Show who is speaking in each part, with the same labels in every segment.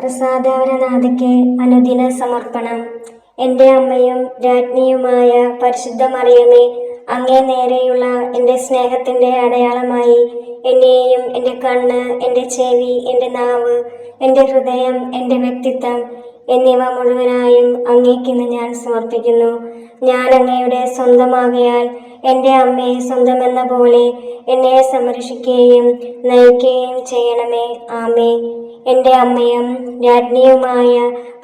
Speaker 1: പ്രസാദവരനാഥയ്ക്ക് അനുദിന സമർപ്പണം. എന്റെ അമ്മയും രാജ്ഞിയുമായ പരിശുദ്ധ മറിയമേ അങ്ങേ നേരെയുള്ള എന്റെ സ്നേഹത്തിന്റെ അടയാളമായി എന്നെയും എന്റെ കണ്ണ് എന്റെ ചെവി എന്റെ നാവ് എന്റെ ഹൃദയം എന്റെ വ്യക്തിത്വം എന്നിവ മുഴുവനായും അങ്ങേക്കിന്ന് ഞാൻ സമർപ്പിക്കുന്നു. ഞാൻ അങ്ങയുടെ സ്വന്തമാകയാൽ എന്റെ അമ്മയെ സ്വന്തമെന്ന പോലെ എന്നെ സംരക്ഷിക്കുകയും നയിക്കുകയും ചെയ്യണമേ. ആമേ. എന്റെ അമ്മയും രാജ്ഞിയുമായ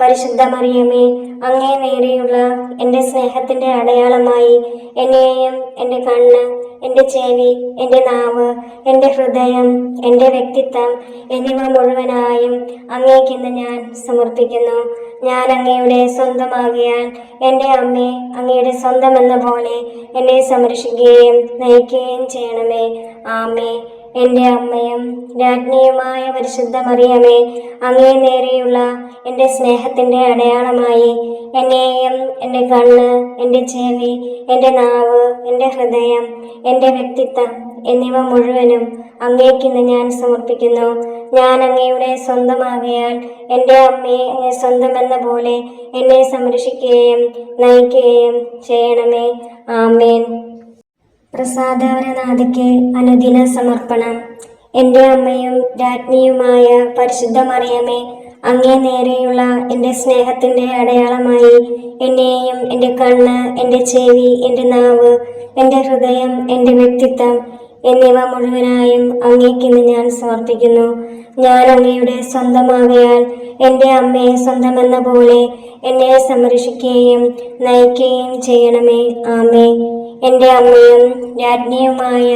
Speaker 1: പരിശുദ്ധ മറിയമേ അങ്ങേ നേരെയുള്ള എന്റെ സ്നേഹത്തിന്റെ അടയാളമായി എന്നെയും എന്റെ കണ്ണ് എന്റെ ചെവി എന്റെ നാവ് എന്റെ ഹൃദയം എന്റെ വ്യക്തിത്വം എന്നിവ മുഴുവനായും അങ്ങേക്കിന്ന് ഞാൻ സമർപ്പിക്കുന്നു. ഞാൻ അങ്ങയുടെ സ്വന്തമാകിയാൽ എന്റെ അമ്മയെ അങ്ങയുടെ സ്വന്തം എന്ന പോലെ എന്നെ സംരക്ഷിക്കുകയും നയിക്കുകയും ചെയ്യണമേ. ആമേ. എന്റെ അമ്മയും രാജ്ഞിയുമായ പരിശുദ്ധ മറിയമേ അങ്ങേ നേരെയുള്ള എന്റെ സ്നേഹത്തിന്റെ അടയാളമായി എന്നെയും എന്റെ കണ്ണ് എന്റെ ചെവി എന്റെ നാവ് എന്റെ ഹൃദയം എന്റെ വ്യക്തിത്വം എന്നിവ മുഴുവനും അങ്ങേക്കിന്ന് ഞാൻ സമർപ്പിക്കുന്നു. ഞാൻ അങ്ങയുടെ സ്വന്തമാകയാൽ എന്റെ അമ്മയെ സ്വന്തമെന്ന പോലെ എന്നെ സംരക്ഷിക്കുകയും നയിക്കുകയും ചെയ്യണമേ. ആമേൻ. പ്രസാദവരനാഥയ്ക്ക് അനുദിന സമർപ്പണം. എന്റെ അമ്മയും രാജ്ഞിയുമായ പരിശുദ്ധ മറിയമേ അങ്ങേ നേരെയുള്ള എന്റെ സ്നേഹത്തിന്റെ അടയാളമായി എന്നെയും എന്റെ കണ്ണ് എന്റെ ചെവി എന്റെ നാവ് എന്റെ ഹൃദയം എന്റെ വ്യക്തിത്വം എന്നിവ മുഴുവനായും അങ്ങേക്കിന്ന് ഞാൻ സമർപ്പിക്കുന്നു. ഞാൻ അങ്ങയുടെ സ്വന്തമാകയാൽ എന്റെ അമ്മയെ സ്വന്തമെന്ന പോലെ എന്നെ സംരക്ഷിക്കുകയും നയിക്കുകയും ചെയ്യണമേ. ആമേ എന്റെ അമ്മയും രാജ്ഞിയുമായ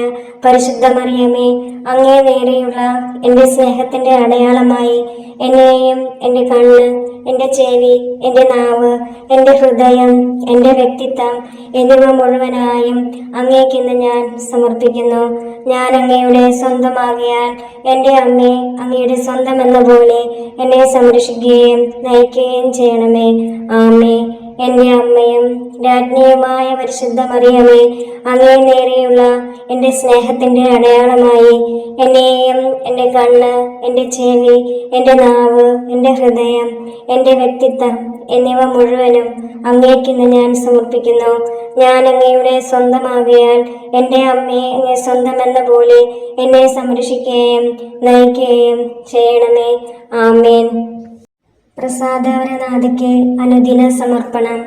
Speaker 1: പരിശുദ്ധ മറിയമേ അങ്ങേ നേരെയുള്ള എന്റെ സ്നേഹത്തിന്റെ അടയാളമായി എന്നെയും എന്റെ കണ്ണ് എന്റെ ചെവി എന്റെ നാവ് എന്റെ ഹൃദയം എന്റെ വ്യക്തിത്വം എന്നിവ മുഴുവനായും അങ്ങേക്കിന്ന് ഞാൻ സമർപ്പിക്കുന്നു. ഞാൻ അങ്ങയുടെ സ്വന്തമാകിയാൽ എന്റെ അമ്മയെ അങ്ങയുടെ സ്വന്തം എന്ന പോലെ എന്നെ സംരക്ഷിക്കുകയും നയിക്കുകയും ചെയ്യണമേ. ആമേ എന്റെ അമ്മയും രാജ്ഞിയുമായ പരിശുദ്ധ മറിയമേ അങ്ങേ നേരെയുള്ള എന്റെ സ്നേഹത്തിന്റെ അടയാളമായി എന്നെയും എന്റെ കണ്ണ് എന്റെ ചെവി എന്റെ നാവ് എന്റെ ഹൃദയം എന്റെ വ്യക്തിത്വം എന്നിവ മുഴുവനും അങ്ങേക്കിന്ന് ഞാൻ സമർപ്പിക്കുന്നു. ഞാൻ അങ്ങയുടെ സ്വന്തമാകിയാൽ എന്റെ അമ്മയെ അങ്ങേ സ്വന്തമെന്ന പോലെ എന്നെ സംരക്ഷിക്കുകയും നയിക്കുകയും ചെയ്യണമേ. ആമേൻ. പ്രസാദവരനാഥയ്ക്ക് അനുദിന സമർപ്പണം.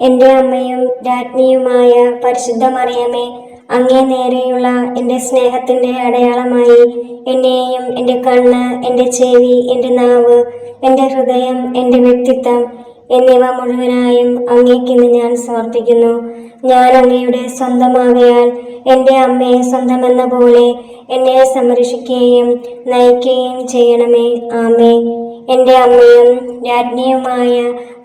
Speaker 1: എന്റെ അമ്മയും രാജ്ഞിയുമായ പരിശുദ്ധ മറിയമേ അങ്ങേ നേരെയുള്ള എന്റെ സ്നേഹത്തിന്റെ അടയാളമായി എന്നെയും എന്റെ കണ്ണ് എന്റെ ചെവി എന്റെ നാവ് എന്റെ ഹൃദയം എന്റെ വ്യക്തിത്വം എന്നിവ മുഴുവനായും അങ്ങേക്കിന്ന് ഞാൻ സമർപ്പിക്കുന്നു. ഞാൻ അങ്ങയുടെ സ്വന്തമാകയാൽ എന്റെ അമ്മയെ സ്വന്തമെന്ന പോലെ എന്നെ സംരക്ഷിക്കുകയും നയിക്കുകയും ചെയ്യണമേ. ആമേ എന്റെ അമ്മയും രാജ്ഞിയുമായ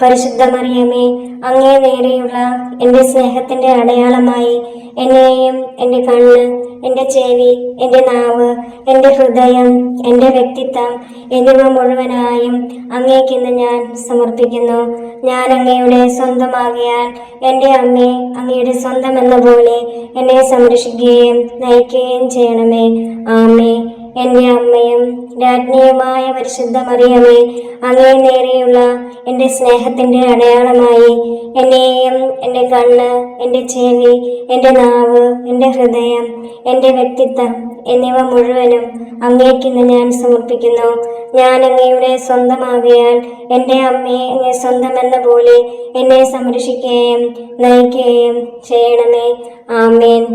Speaker 1: പരിശുദ്ധ മറിയമേ അങ്ങേ നേരെയുള്ള എന്റെ സ്നേഹത്തിന്റെ അടയാളമായി എന്നെയും എന്റെ കണ്ണ് എന്റെ ചെവി എന്റെ നാവ് എന്റെ ഹൃദയം എന്റെ വ്യക്തിത്വം എന്നിവ മുഴുവനായും അങ്ങേക്കിന്ന് ഞാൻ സമർപ്പിക്കുന്നു. ഞാൻ അങ്ങയുടെ സ്വന്തമാകിയാൽ എന്റെ അമ്മയെ അങ്ങയുടെ സ്വന്തം എന്ന പോലെ എന്നെ സംരക്ഷിക്കുകയും നയിക്കുകയും ചെയ്യണമേ. ആമേ എന്റെ അമ്മയും രാജ്ഞിയുമായ പരിശുദ്ധ മറിയമേ അങ്ങേ നേരെയുള്ള എന്റെ സ്നേഹത്തിന്റെ അടയാളമായി എന്നെയും എന്റെ കണ്ണ് എന്റെ ചെവി എന്റെ നാവ് എന്റെ ഹൃദയം എന്റെ വ്യക്തിത്വം എന്നിവ മുഴുവനും അങ്ങേക്കിന്ന് ഞാൻ സമർപ്പിക്കുന്നു. ഞാൻ അങ്ങയുടെ സ്വന്തമാകിയാൽ എന്റെ അമ്മയെ അങ്ങേ സ്വന്തമെന്ന പോലെ എന്നെ സംരക്ഷിക്കുകയും നയിക്കുകയും ചെയ്യണമേ. ആമേൻ.